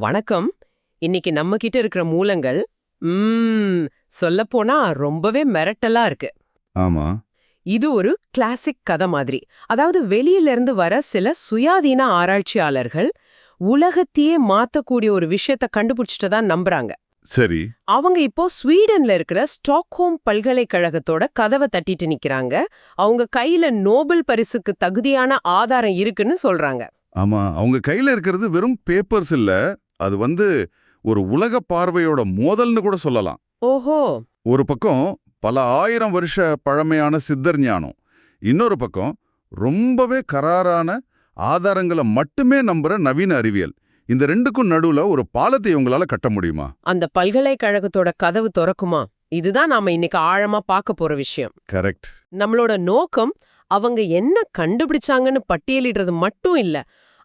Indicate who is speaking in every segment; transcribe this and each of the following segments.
Speaker 1: வணக்கம். இன்னைக்கு நம்ம கிட்ட இருக்கிற மூலங்கள் ம்ம், சொல்லப்போனா ரொம்பவே மிரட்டலா இருக்கு.
Speaker 2: ஆமா.
Speaker 1: இது ஒரு கிளாசிக் கதை மாதிரி. அதாவது வெளியில இருந்து வர சில சுயாதீன ஆராய்ச்சியாளர்கள் உலகத்தையே மாத்தக்கூடிய ஒரு விஷயத்த கண்டுபிடிச்சிட்டதா நம்புறாங்க.
Speaker 2: சரி.
Speaker 1: அவங்க இப்போ ஸ்வீடன்ல இருக்கிற ஸ்டாக்ஹோம் பல்கலைக்கழகத்தோட கதவை தட்டிட்டு நிக்கிறாங்க. அவங்க கையில நோபல் பரிசுக்கு தகுதியான ஆதாரம் இருக்குன்னு சொல்றாங்க.
Speaker 2: ஆமா அவங்க கையில இருக்கிறது வெறும் பேப்பர்ஸ் இல்ல. அது வந்து ஒரு உலக பார்வையோட மோதல்னு கூட சொல்லலாம்.
Speaker 1: ஓஹோ.
Speaker 2: ஒரு பக்கம் பல ஆயிரம் வருஷ பழமையான சித்தர் ஞானம் இன்னொரு பக்கம் ரொம்பவே கராரான ஆதாரங்களை மட்டுமே நம்புற நவீன அறிவியல். இந்த ரெண்டுக்கும் நடுவுல ஒரு பாலத்தை உங்களால கட்ட முடியுமா?
Speaker 1: அந்த பல்கலைக்கழகத்தோட கதவு திறக்குமா? இதுதான் நாம இன்னைக்கு ஆழமா பார்க்க போற விஷயம்.
Speaker 2: கரெக்ட்.
Speaker 1: நம்மளோட நோக்கம் அவங்க என்ன கண்டுபிடிச்சாங்கன்னு பட்டியலிடுறது மட்டும் இல்ல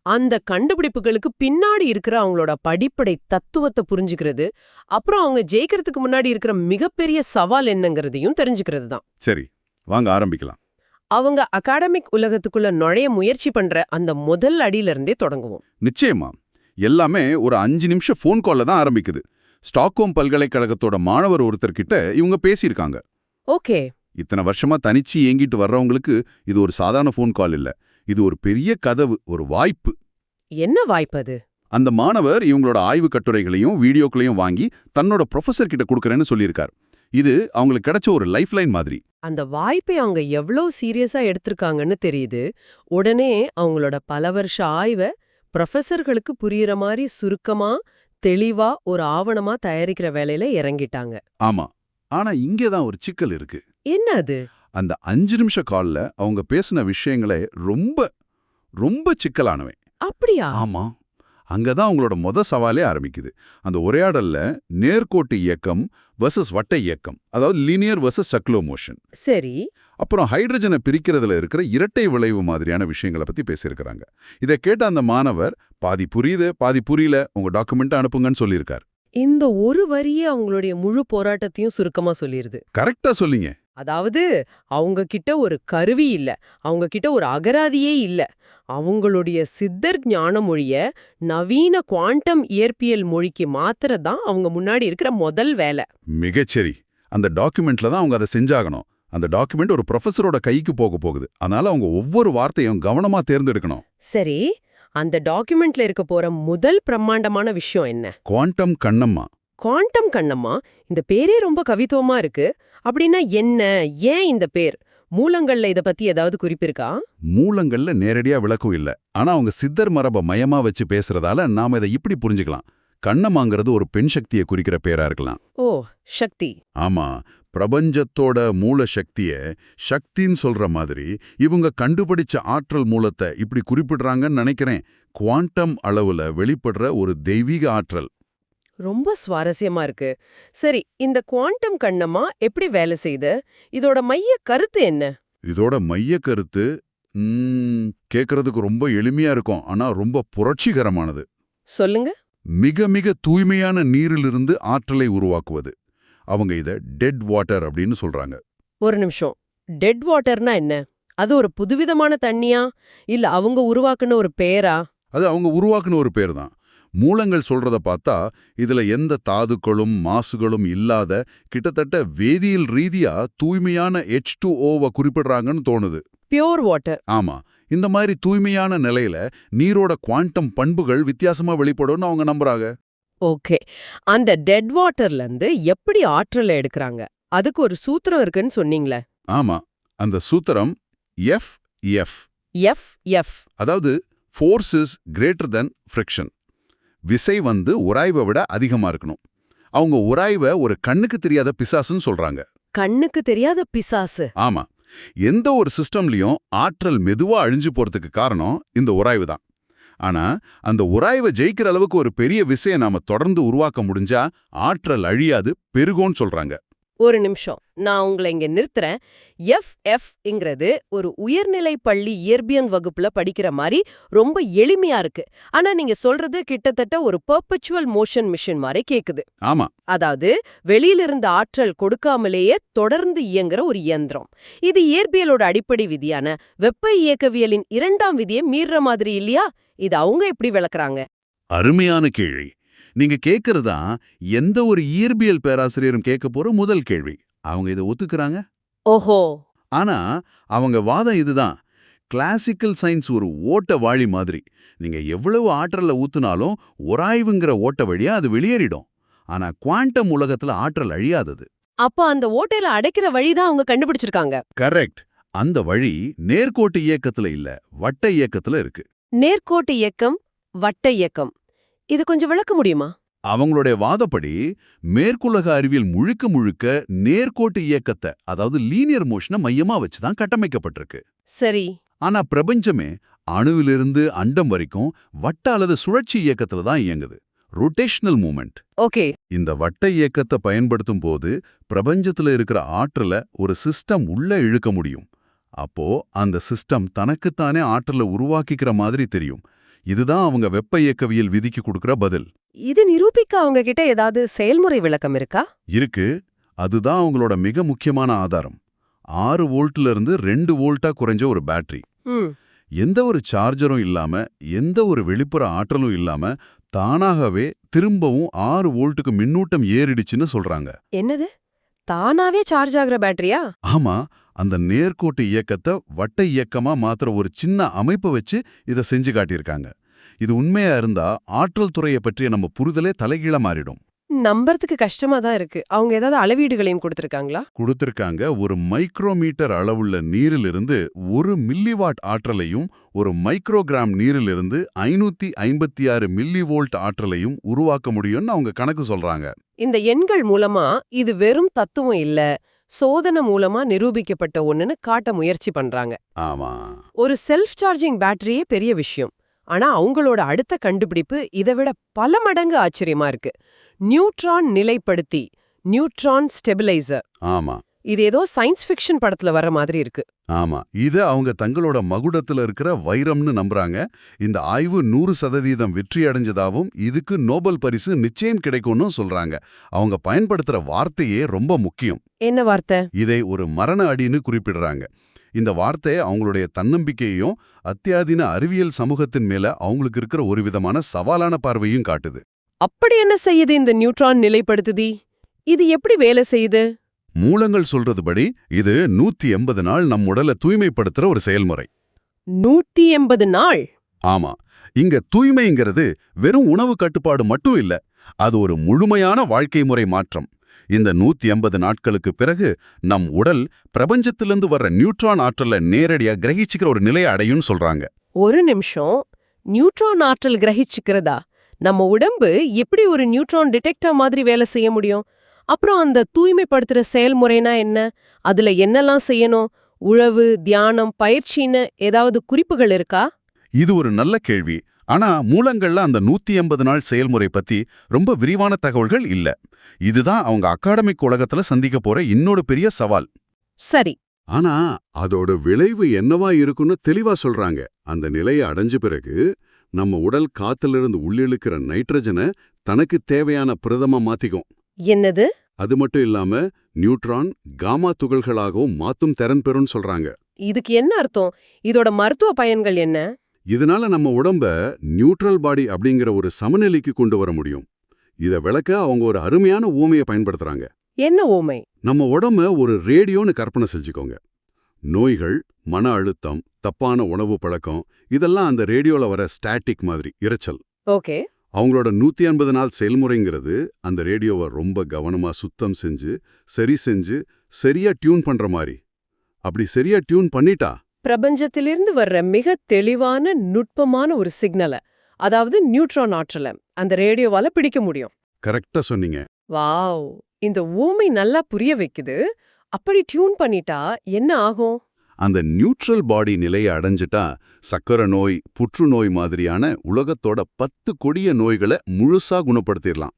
Speaker 1: அந்த கண்டுபிடிப்புகளுக்கு பின்னாடி இருக்கிற அவங்களோட படிப்படை தத்துவத்தை புரிஞ்சுக்கிறது. அப்புறம் அவங்க ஜெயிக்கிறதுக்கு முன்னாடி இருக்கிற மிகப்பெரிய சவால் என்னங்கிறதையும் தெரிஞ்சுக்கிறது தான்.
Speaker 2: சரி வாங்க ஆரம்பிக்கலாம்.
Speaker 1: அவங்க அகாடமிக் உலகத்துக்குள்ள நுழைய முயற்சி பண்ற அந்த முதல் அடியில இருந்தே தொடங்குவோம்.
Speaker 2: நிச்சயமா. எல்லாமே ஒரு அஞ்சு நிமிஷம் ஃபோன் கால்ல தான் ஆரம்பிக்குது. ஸ்டாக்ஹோம் பல்கலைக்கழகத்தோட மாணவர் ஒருத்தர்கிட்ட இவங்க பேசியிருக்காங்க.
Speaker 1: ஓகே.
Speaker 2: இத்தனை வருஷமா தனிச்சு ஏங்கிட்டு வர்றவங்களுக்கு இது ஒரு சாதாரண ஃபோன் கால் இல்ல. இது ஒரு பெரிய கதவு ஒரு வாய்ப்பு.
Speaker 1: என்ன வாய்ப்பு அது?
Speaker 2: அந்த மாணவர் இவங்களோட ஆய்வு கட்டுரைகளையும் வீடியோக்களையும் வாங்கி தன்னோட ப்ரொஃபசர் கிட்ட கொடுக்கறேன்னு சொல்லியிருக்கார். இது அவங்களுக்கு கிடைச்ச ஒரு லைஃப் லைன் மாதிரி.
Speaker 1: அந்த வாய்ப்பை அவங்க எவ்வளோ சீரியஸா எடுத்திருக்காங்கன்னு தெரியுது. உடனே அவங்களோட பல வருஷ ஆய்வை ப்ரொஃபசர்களுக்கு புரியுற மாதிரி சுருக்கமா தெளிவா ஒரு ஆவணமா தயாரிக்கிற வேலையில இறங்கிட்டாங்க.
Speaker 2: ஆமா. ஆனா இங்கே தான் ஒரு சிக்கல் இருக்கு.
Speaker 1: என்ன அது?
Speaker 2: அந்த அஞ்சு நிமிஷ கால்ல அவங்க பேசின விஷயங்களே ரொம்ப ரொம்ப சிக்கலானவை.
Speaker 1: அப்படியா?
Speaker 2: ஆமா. அங்கதான் அவங்களோட மொத சவாலே ஆரம்பிக்குது. அந்த உரையாடல்ல நேர்கோட்டு இயக்கம் வர்சஸ் வட்ட இயக்கம் அதாவது லீனியர் வர்சஸ் சக்லோ மோஷன்
Speaker 1: சரி.
Speaker 2: அப்புறம் ஹைட்ரஜனை பிரிக்கிறதுல இருக்கிற இரட்டை விளைவு மாதிரியான விஷயங்களை பத்தி பேசியிருக்கிறாங்க. இதை கேட்ட அந்த மாணவர் பாதி புரியுது பாதி புரியல உங்க டாக்குமெண்ட் அனுப்புங்கன்னு சொல்லியிருக்கார்.
Speaker 1: இந்த ஒரு வரியே அவங்களுடைய முழு போராட்டத்தையும் சுருக்கமா சொல்லிருது.
Speaker 2: கரெக்டா சொல்லிங்க.
Speaker 1: அதாவது அவங்க கிட்ட ஒரு கருவி இல்ல. அவங்க கிட்ட ஒரு அகராதியே இல்ல. அவங்களுடைய சித்தர் ஞான மொழிய நவீன குவாண்டம் இயற்பியல் மொழிக்கு மாத்துறதுதான் அவங்க முன்னாடி இருக்கிற முதல் வேலை.
Speaker 2: மிகச்சரி. அந்த டாக்குமெண்ட்ல தான் அவங்க அதை செஞ்சாகணும். அந்த டாக்குமெண்ட் ஒரு ப்ரொஃபஸரோட கைக்கு போக போகுது. அதனால அவங்க ஒவ்வொரு வார்த்தையும் கவனமா தேர்ந்தெடுக்கணும்.
Speaker 1: சரி அந்த டாக்குமெண்ட்ல இருக்க போற முதல் பிரம்மாண்டமான விஷயம் என்ன?
Speaker 2: குவாண்டம் கண்ணம்மா.
Speaker 1: குவாண்டம் கண்ணம்மா? இந்த பேரே ரொம்ப கவித்துவமா இருக்கு. அப்படின்னா என்ன? ஏன் இந்த பேர்? மூலங்கள்ல இத பத்தி ஏதாவது குறிப்பிருக்கா?
Speaker 2: மூலங்கள்ல நேரடியா விளக்கம் இல்ல. ஆனா அவங்க சித்தர் மரப மயமா வச்சு பேசுறதால நாம இதை இப்படி புரிஞ்சுக்கலாம். கண்ணம்மாங்கிறது ஒரு பெண் சக்தியை குறிக்கிற பேரா இருக்கலாம்.
Speaker 1: ஓ சக்தி.
Speaker 2: ஆமா. பிரபஞ்சத்தோட மூல சக்திய சக்தின்னு சொல்ற மாதிரி இவங்க கண்டுபிடிச்ச ஆற்றல் மூலத்தை இப்படி குறிப்பிடுறாங்கன்னு நினைக்கிறேன். குவாண்டம் அளவுல வெளிப்படுற ஒரு தெய்வீக ஆற்றல்.
Speaker 1: ரொம்ப சுவாரஸ்யமா இருக்கு. சரி இந்த குவாண்டம் கண்ணம்மா எப்படி வேலை செய்யுது இதோட மைய கருத்து என்ன?
Speaker 2: இதோட மைய கருத்து ம், கேட்கறதுக்கு ரொம்ப எளிமையா இருக்கும் ஆனா ரொம்ப புரட்சிகரமானது.
Speaker 1: சொல்லுங்க.
Speaker 2: மிக மிக தூய்மையான நீரிலிருந்து ஆற்றலை உருவாக்குவது. அவங்க இத டெட் வாட்டர் அப்படின்னு சொல்றாங்க.
Speaker 1: ஒரு நிமிஷம். டெட் வாட்டர்னா என்ன? அது ஒரு புதுவிதமான தண்ணியா? இல்ல அவங்க உருவாக்குன ஒரு பேரா?
Speaker 2: அது அவங்க உருவாக்குன ஒரு பேர் தான். மூலங்கள் சொல்றத பார்த்தா இதுல எந்த தாதுக்களும் மாசுகளும் இல்லாத கிட்டத்தட்ட வேதியியல் ரீதியா தூய்மையான எச் டூ ஓவை குறிப்பிடுறாங்கன்னு தோணுது.
Speaker 1: பியோர் வாட்டர்
Speaker 2: ஆமா. இந்த மாதிரி தூய்மையான நிலையில நீரோட குவாண்டம் பண்புகள் வித்தியாசமா வெளிப்படும்னு அவங்க நம்புறாங்க.
Speaker 1: ஓகே. அந்த டெட் வாட்டர்ல இருந்து எப்படி ஆற்றலை எடுக்கறாங்க? அதுக்கு ஒரு சூத்திரம் இருக்குன்னு சொன்னீங்களே.
Speaker 2: ஆமா. அந்த சூத்திரம் எஃப் எஃப்
Speaker 1: எஃப் எஃப்
Speaker 2: அதாவது force is greater than friction விசை வந்து உராய்வை விட அதிகமா இருக்கணும். அவங்க உராய்வை ஒரு கண்ணுக்கு தெரியாத பிசாசுன்னு சொல்றாங்க.
Speaker 1: கண்ணுக்கு தெரியாத பிசாசு.
Speaker 2: ஆமா. எந்த ஒரு சிஸ்டம்லயும் ஆற்றல் மெதுவா அழிஞ்சு போறதுக்கு காரணம் இந்த உராய்வு தான். ஆனா அந்த உராய்வை ஜெயிக்கிற அளவுக்கு ஒரு பெரிய விசையை நாம தொடர்ந்து உருவாக்க முடிஞ்சா ஆற்றல் அழியாது பெருகும்னு சொல்றாங்க.
Speaker 1: ஒரு நிமிஷம். நான் உங்களை இங்க நிறுத்துறேன். எஃப் எஃப்ங்கிறது ஒரு உயர்நிலை பள்ளி இயற்பியல் வகுப்புல படிக்கிற மாதிரி ரொம்ப எளிமையா இருக்கு. ஆனா நீங்க சொல்றது கிட்டத்தட்ட ஒரு பெர்பச்சுவல் மோஷன் மிஷின் மாதிரி கேக்குது.
Speaker 2: ஆமா.
Speaker 1: அதாவது வெளியிலிருந்து ஆற்றல் கொடுக்காமலேயே தொடர்ந்து இயங்குற ஒரு இயந்திரம். இது இயற்பியலோட அடிப்படை விதியான வெப்ப இயக்கவியலின் இரண்டாம் விதியை மீறுற மாதிரி இல்லையா? இது அவங்க எப்படி விளக்குறாங்க?
Speaker 2: அருமையான கேள்வி. நீங்க கேக்குறதா எந்த ஒரு இயற்பியல் பேராசிரியரும் கேட்க போற முதல் கேள்வி. அவங்க இதை ஒத்துக்கிறாங்க?
Speaker 1: ஓஹோ.
Speaker 2: ஆனா அவங்க வாதம் இதுதான். கிளாசிக்கல் சயின்ஸ் ஒரு ஓட்ட வாளி மாதிரி. நீங்க எவ்வளவு ஆற்றல்ல ஊத்துனாலும் உராய்வுங்கிற ஓட்ட வழியா அது வெளியேறிடும். ஆனா குவாண்டம் உலகத்துல ஆற்றல் அழியாதது.
Speaker 1: அப்ப அந்த ஓட்டையில அடைக்கிற வழிதான் அவங்க கண்டுபிடிச்சிருக்காங்க.
Speaker 2: கரெக்ட் அந்த வழி நேர்கோட்டு இயக்கத்துல இல்ல வட்ட இயக்கத்துல இருக்கு.
Speaker 1: நேர்கோட்டு இயக்கம் வட்ட இயக்கம். இது கொஞ்சம் விளக்க முடியுமா?
Speaker 2: அவங்களுடைய வாதப்படி மேற்குலக அறிவியல் முழுக்க முழுக்க நேர்கோட்டு இயக்கத்தை அதாவது லீனியர் மோஷனை மையமா வச்சு தான் கட்டமைக்கப்பட்டிருக்கு.
Speaker 1: சரி.
Speaker 2: ஆனா பிரபஞ்சமே அணுவிலிருந்து அண்டம் வரைக்கும் வட்ட அல்லது சுழற்சி இயக்கத்துல தான் இயங்குது. Rotational moment
Speaker 1: okay.
Speaker 2: இந்த வட்ட இயக்கத்தை பயன்படுத்தும் போது பிரபஞ்சத்துல இருக்கிற ஆற்றலை ஒரு சிஸ்டம் உள்ள இழுக்க முடியும். அப்போ அந்த சிஸ்டம் தனக்குத்தானே ஆற்றலை உருவாக்கிக்கிற மாதிரி தெரியும். இதுதான் அவங்க வெப்ப இயக்கவியல் விதிக்கு கொடுக்கிற பதில்.
Speaker 1: இது நிரூபிக்க அவங்க கிட்ட ஏதாவது செயல்முறை விளக்கம் இருக்கா?
Speaker 2: இருக்கு. அதுதான் அவங்களோட மிக முக்கியமான ஆதாரம். ஆறு வோல்ட்ல இருந்து ரெண்டு வோல்ட்டா குறைஞ்ச ஒரு பேட்டரி. எந்த ஒரு சார்ஜரும் இல்லாம எந்த ஒரு வெளிப்புற ஆற்றலும் இல்லாம தானாகவே திரும்பவும் ஆறு வோல்ட்டுக்கு மின்னூட்டம் ஏறிடுச்சுன்னு சொல்றாங்க.
Speaker 1: என்னது? தானாவே சார்ஜ் ஆகுற பேட்டரியா?
Speaker 2: ஆமா. அந்த நேர்கோட்டு இயக்கத்தை வட்ட இயக்கமா மாத்திர ஒரு சின்ன அமைப்பு வச்சு இதை செஞ்சு காட்டியிருக்காங்க. இது உண்மையா இருந்தா ஆற்றல் துறையை பற்றிய நம்ம புரிதலே தலைகீழ மாறிடும்.
Speaker 1: நம்புறதுக்கு கஷ்டமா தான் இருக்கு. அவங்க ஏதாவது அளவீடுகளையும் கொடுத்திருக்காங்களா?
Speaker 2: கொடுத்திருக்காங்க. ஒரு மைக்ரோமீட்டர் அளவுள்ள நீரிலிருந்து ஒரு மில்லிவாட் ஆற்றலையும் ஒரு மைக்ரோகிராம் நீரிலிருந்து ஐநூத்தி ஐம்பத்தி ஆறு மில்லிவோல்ட் ஆற்றலையும் உருவாக்க முடியும்னு அவங்க கணக்கு சொல்றாங்க.
Speaker 1: இந்த எண்கள் மூலமா இது வெறும் தத்துவம் இல்ல. சோதனை மூலமா நிரூபிக்கப்பட்ட ஒண்ணுன்னு காட்ட முயற்சி பண்றாங்க.
Speaker 2: ஆமா.
Speaker 1: ஒரு செல்ஃப் சார்ஜிங் பேட்டரியே பெரிய விஷயம். ஆனா அவங்களோட அடுத்த கண்டுபிடிப்பு இதை விட பல மடங்கு ஆச்சரியமா இருக்கு. நியூட்ரான் நிலைப்படுத்தி நியூட்ரான் ஸ்டெபிலைசர்.
Speaker 2: ஆமா.
Speaker 1: இது ஏதோ சயின்ஸ் ஃபிக்ஷன் படத்துல வர மாதிரி இருக்கு.
Speaker 2: ஆமா. இது அவங்க தங்களோட மகுடத்துல இருக்கிற வைரம்னு நம்புறாங்க. இந்த ஆய்வு நூறு சதவீதம் வெற்றி அடைஞ்சதாவும் இதுக்கு நோபல் பரிசு நிச்சயம் கிடைக்கும்னு சொல்றாங்க. அவங்க பயன்படுத்துற வார்த்தையே ரொம்ப முக்கியம்.
Speaker 1: என்ன வார்த்தை?
Speaker 2: இதை ஒரு மரண அடின்னு குறிப்பிடுறாங்க. இந்த வார்த்தை அவங்களுடைய தன்னம்பிக்கையையும் அத்தியாதீன அறிவியல் சமூகத்தின் மேல அவங்களுக்கு இருக்கிற ஒரு விதமான சவாலான பார்வையும் காட்டுது.
Speaker 1: அப்படி என்ன செய்யுது இந்த நியூட்ரான் நிலைப்படுத்துதி? இது எப்படி வேலை செய்யுது?
Speaker 2: மூலங்கள் சொல்றதுபடி இது நூத்தி எண்பது நாள் நம் உடலை தூய்மைப்படுத்துற ஒரு செயல்முறை.
Speaker 1: நூத்தி எண்பது நாள்?
Speaker 2: ஆமா. இங்க தூய்மைங்கிறது வெறும் உணவு கட்டுப்பாடு மட்டும் இல்ல அது ஒரு முழுமையான வாழ்க்கை முறை மாற்றம். இந்த நூத்தி எண்பது நாட்களுக்கு பிறகு நம் உடல் பிரபஞ்சத்திலிருந்து வர்ற நியூட்ரான் ஆற்றலை நேரடியா கிரகிச்சுக்கிற ஒரு நிலையை அடையும்னு சொல்றாங்க.
Speaker 1: ஒரு நிமிஷம். நியூட்ரான் ஆற்றல் கிரகிச்சுக்கிறதா? நம்ம உடம்பு எப்படி ஒரு நியூட்ரான் டிடெக்டர் மாதிரி வேலை செய்ய முடியும்? அப்புறம் அந்த தூய்மைப்படுத்துற செயல்முறைனா என்ன? அதுல என்னெல்லாம் செய்யணும்? உழவு தியானம் பயிற்சின்னு ஏதாவது குறிப்புகள் இருக்கா?
Speaker 2: இது ஒரு நல்ல கேள்வி. ஆனா மூலங்கள்ல அந்த நூத்தி எண்பது நாள் செயல்முறை பத்தி ரொம்ப விரிவான தகவல்கள் இல்ல. இதுதான் அவங்க அகாடமிக் உலகத்துல சந்திக்க போற இன்னொரு பெரிய சவால்.
Speaker 1: சரி.
Speaker 2: ஆனா அதோட விளைவு என்னவா இருக்குன்னு தெளிவா சொல்றாங்க. அந்த நிலையை அடைஞ்ச பிறகு நம்ம உடல் காத்திலிருந்து உள்ளிழுக்கிற நைட்ரஜனை தனக்கு தேவையான பிரதமா மாத்திக்கும்.
Speaker 1: என்னது?
Speaker 2: அது மட்டும் இல்லாம நியூட்ரான் காமா துகள்களாகவும் மாத்தும் திறன் பெறும்னு சொல்றாங்க.
Speaker 1: இதுக்கு என்ன அர்த்தம்? இதோட மருத்துவ பயன்கள் என்ன?
Speaker 2: இதனால நம்ம உடம்ப நியூட்ரல் பாடி அப்படிங்கிற ஒரு சமநிலைக்கு கொண்டு வர முடியும். இத விளக்க அவங்க ஒரு அருமையான ஊமையை பயன்படுத்துறாங்க.
Speaker 1: என்ன ஓமை?
Speaker 2: நம்ம உடம்ப ஒரு ரேடியோன்னு கற்பனை செஞ்சுக்கோங்க. நோய்கள் மன அழுத்தம் தப்பான உணவு பழக்கம் இதெல்லாம் அந்த ரேடியோல வர ஸ்டாட்டிக் மாதிரி இரைச்சல்.
Speaker 1: ஓகே.
Speaker 2: அவங்களோட நூத்தி ஐம்பது நாள் செயல்முறைங்கிறது அந்த ரேடியோவை ரொம்ப கவனமா சுத்தம் செஞ்சு சரி செஞ்சு சரியா டியூன் பண்ற மாதிரி அப்படி சரியா டியூன் பண்ணிட்டா?
Speaker 1: பிரபஞ்சத்திலிருந்து வர்ற மிக தெளிவான நுட்பமான ஒரு சிக்னலை அதாவது நியூட்ரான் ஆற்றலை அந்த ரேடியோவால பிடிக்க முடியும்.
Speaker 2: கரெக்டா சொன்னீங்க.
Speaker 1: வாவ்! இந்த ஊமை நல்லா புரிய வைக்குது. அப்படி டியூன் பண்ணிட்டா என்ன ஆகும்?
Speaker 2: அந்த நியூட்ரல் பாடி நிலையை அடைஞ்சிட்டா சக்கரை நோய் புற்றுநோய் மாதிரியான உலகத்தோட பத்து கொடிய நோய்களை முழுசா குணப்படுத்திடலாம்.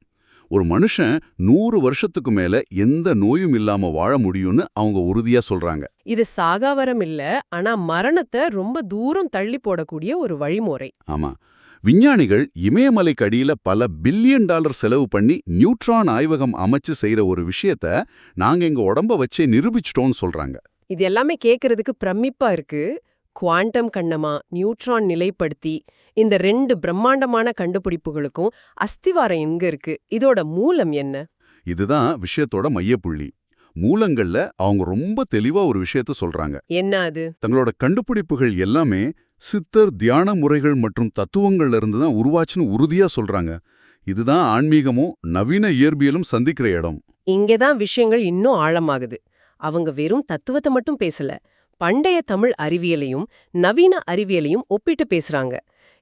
Speaker 2: ஒரு மனுஷன் நூறு வருஷத்துக்கு மேல எந்த நோயும் இல்லாம வாழ முடியும்னு அவங்க உறுதியா சொல்றாங்க.
Speaker 1: இது சாகாவரம் இல்ல ஆனா மரணத்தை ரொம்ப தூரம் தள்ளி போடக்கூடிய ஒரு வழிமுறை.
Speaker 2: ஆமா. விஞ்ஞானிகள் இமயமலைக்கு அடியில பல பில்லியன் டாலர் செலவு பண்ணி நியூட்ரான் ஆய்வகம் அமைச்சு செய்யற ஒரு விஷயத்த நாங்க எங்க உடம்ப வச்சே நிரூபிச்சிட்டோம்னு சொல்றாங்க.
Speaker 1: இது எல்லாமே கேக்குறதுக்கு பிரமிப்பா இருக்கு. குவாண்டம் கண்ணமா நியூட்ரான் நிலைப்படுத்தி இந்த ரெண்டு பிரம்மாண்டமான கண்டுபிடிப்புகளுக்கும் அஸ்திவாரம் எங்க இருக்கு? இதோட மூலம் என்ன?
Speaker 2: இதுதான் விஷயத்தோட மையப்புள்ளி. மூலங்கள்ல அவங்க ரொம்ப தெளிவா ஒரு விஷயத்த சொல்றாங்க.
Speaker 1: என்ன அது?
Speaker 2: தங்களோட கண்டுபிடிப்புகள் எல்லாமே சித்தர் தியான முறைகள் மற்றும் தத்துவங்கள்ல இருந்து தான் உருவாச்சுன்னு உறுதியா சொல்றாங்க. இதுதான் ஆன்மீகமும் நவீன இயற்பியலும் சந்திக்கிற இடம்.
Speaker 1: இங்கதான் விஷயங்கள் இன்னும் ஆழமாகுது. அவங்க வெறும் தத்துவத்தை மட்டும் பேசல. பண்டைய தமிழ் அறிவியலையும் நவீன அறிவியலையும் ஒப்பிட்டு பேசுறாங்க.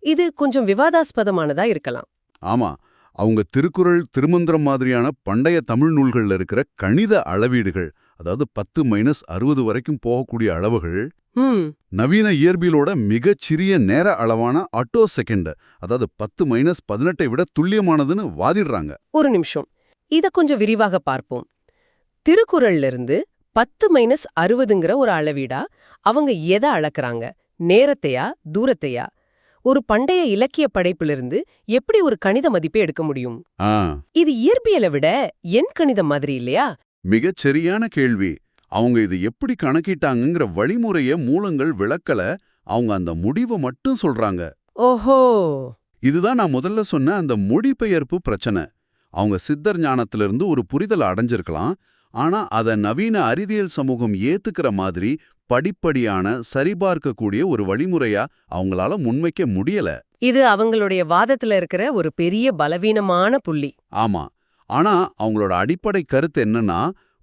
Speaker 1: இது கொஞ்சம் விவாதாஸ்பதமானதா இருக்கலாம்.
Speaker 2: ஆமா. அவங்க திருக்குறள் திருமந்திரம் மாதிரியான பண்டைய தமிழ் நூல்கள்ல இருக்கிற கணித அளவீடுகள் அதாவது பத்து மைனஸ் அறுபது வரைக்கும் போகக்கூடிய அளவுகள் நவீன இயற்பியலோட மிகச் சிறிய நேர அளவான ஆட்டோ செகண்ட் அதாவது பத்து மைனஸ் பதினெட்டை விட துல்லியமானதுன்னு வாதிடுறாங்க.
Speaker 1: ஒரு நிமிஷம். இத கொஞ்சம் விரிவாக பார்ப்போம். திருக்குறள்ல இருந்து பத்து மைனஸ் அறுபதுங்கிற ஒரு அளவீடா? அவங்க எதை அளக்குறாங்க? நேரத்தையா? தூரத்தையா? ஒரு பண்டைய இலக்கிய படைப்பிலிருந்து எப்படி ஒரு கணித மதிப்பை எடுக்க முடியும்? இது இயற்பியலை விட எண் கணிதம் மாதிரி இல்லையா?
Speaker 2: மிகச் சரியான கேள்வி. அவங்க இது எப்படி கணக்கிட்டாங்கங்கிற வழிமுறைய மூலங்கள் விளக்கல. அவங்க அந்த முடிவை மட்டும் சொல்றாங்க.
Speaker 1: ஓஹோ!
Speaker 2: இதுதான் நான் முதல்ல சொன்ன அந்த மொழிபெயர்ப்பு பிரச்சனை. அவங்க சித்தர் ஞானத்திலிருந்து ஒரு புரிதல் அடைஞ்சிருக்கலாம். ஆனா அத நவீன அறிவியல் சமூகம் ஏத்துக்கிற மாதிரி படிப்படியான சரிபார்க்கக்கூடிய ஒரு வழிமுறையா அவங்களால முன்வைக்க முடியல.
Speaker 1: இது அவங்களுடைய வாதத்துல இருக்கிற ஒரு பெரிய பலவீனமான புள்ளி.
Speaker 2: ஆமா. ஆனா அவங்களோட அடிப்படை கருத்து என்னன்னா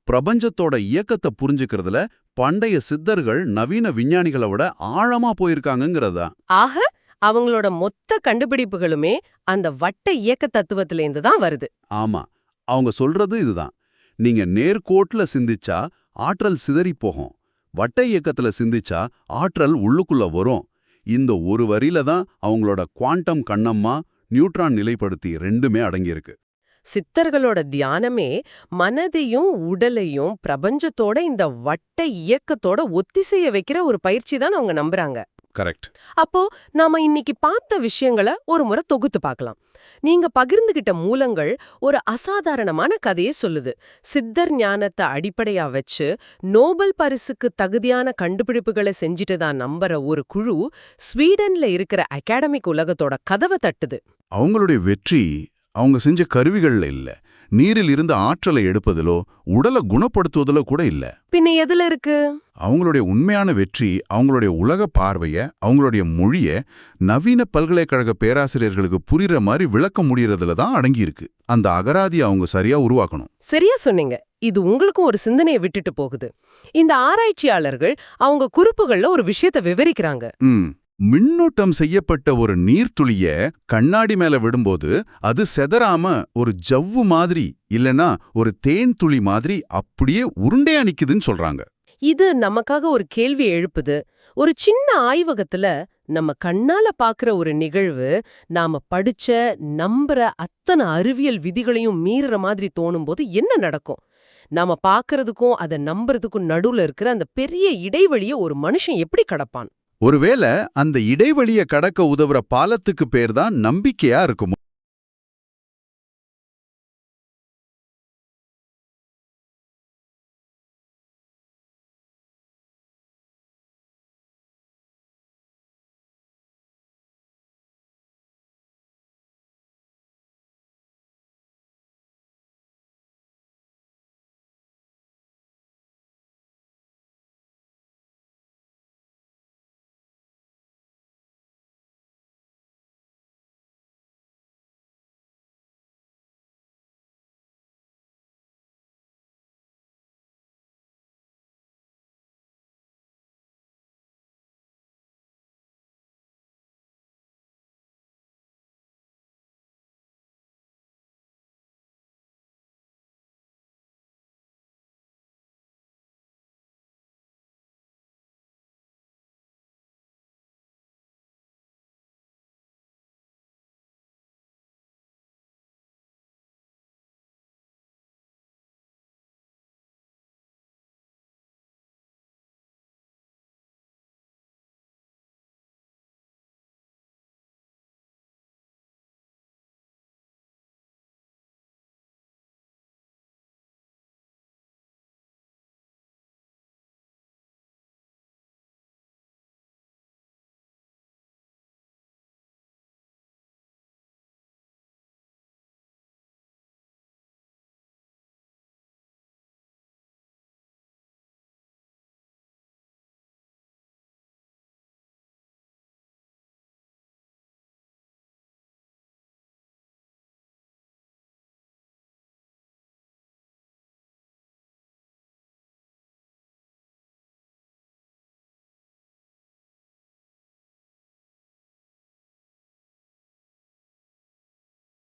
Speaker 2: பிரபஞ்சத்தோட இயக்கத்தை புரிஞ்சுக்கிறதுல பண்டைய சித்தர்கள் நவீன விஞ்ஞானிகளை விட ஆழமா போயிருக்காங்கங்கிறதா
Speaker 1: ஆக அவங்களோட மொத்த கண்டுபிடிப்புகளுமே அந்த வட்ட இயக்க தத்துவத்திலேருந்து தான் வருது.
Speaker 2: ஆமா. அவங்க சொல்றது இதுதான். நீங்க நேர்கோட்டில் சிந்திச்சா ஆற்றல் சிதறி போகும் வட்ட இயக்கத்துல சிந்திச்சா ஆற்றல் உள்ளுக்குள்ள வரும். இந்த ஒரு வரியில தான் அவங்களோட குவாண்டம் கண்ணம்மா நியூட்ரான் நிலைப்படுத்தி ரெண்டுமே அடங்கியிருக்கு.
Speaker 1: சித்தர்களோட தியானமே மனதையும் உடலையும் பிரபஞ்சத்தோட இந்த வட்ட இயக்கத்தோட ஒத்திசைய வைக்கிற ஒரு பயிற்சி தான் அவங்க நம்புறாங்க.
Speaker 2: கரெக்ட்.
Speaker 1: அப்போ நாம இன்னைக்கு பார்த்த விஷயங்களை ஒரு முறை தொகுத்து பார்க்கலாம். நீங்க பகிர்ந்துகிட்ட மூலங்கள் ஒரு அசாதாரணமான கதையை சொல்லுது. சித்தர் ஞானத்தை அடிப்படையா வச்சு நோபல் பரிசுக்கு தகுதியான கண்டுபிடிப்புகளை செஞ்சுட்டு தான் நம்புற ஒரு குழு ஸ்வீடன்ல இருக்கிற அகாடமிக் உலகத்தோட கதவை தட்டுது.
Speaker 2: அவங்களுடைய வெற்றி அவங்க செஞ்ச கருவிகள்ல இல்ல. நீரில் இருந்து ஆற்றலை எடுப்பதிலோ உடலை குணப்படுத்துவதிலோ கூட இல்ல.
Speaker 1: பின்ன எதுல இருக்கு?
Speaker 2: அவங்களுடைய உண்மையான வெற்றி அவங்களுடைய உலக பார்வைய அவங்களுடைய மொழிய நவீன பல்கலைக்கழக பேராசிரியர்களுக்கு புரியுற மாதிரி விளக்க முடியறதுல தான் அடங்கியிருக்கு. அந்த அகராதியை அவங்க சரியா உருவாக்கணும்.
Speaker 1: சரியா சொன்னீங்க. இது உங்களுக்கும் ஒரு சிந்தனையை விட்டுட்டு போகுது. இந்த ஆராய்ச்சியாளர்கள் அவங்க குறிப்புகள்ல ஒரு விஷயத்தை விவரிக்கிறாங்க.
Speaker 2: மின்னூட்டம் செய்யப்பட்ட ஒரு நீர்த்துளிய கண்ணாடி மேல விடும்போது அது செதறாம ஒரு ஜவ்வு மாதிரி இல்லனா ஒரு தேன் துளி மாதிரி அப்படியே உருண்டையா நிக்குதுன்னு சொல்றாங்க.
Speaker 1: இது நமக்காக ஒரு கேள்வி எழுப்புது. ஒரு சின்ன ஆய்வகத்துல நம்ம கண்ணால பாக்குற ஒரு நிகழ்வு நாம படிச்ச நம்புற அத்தனை அறிவியல் விதிகளையும் மீறுற மாதிரி தோணும்போது என்ன நடக்கும்? நாம பாக்குறதுக்கும் அதை நம்புறதுக்கும் நடுவுல இருக்கிற அந்த பெரிய இடைவெளிய ஒரு மனுஷன் எப்படி கடப்பான்?
Speaker 2: ஒருவேளை அந்த இடைவெளிய கடக்க உதவுற பாலத்துக்கு பேர் தான் நம்பிக்கையா இருக்குமோ?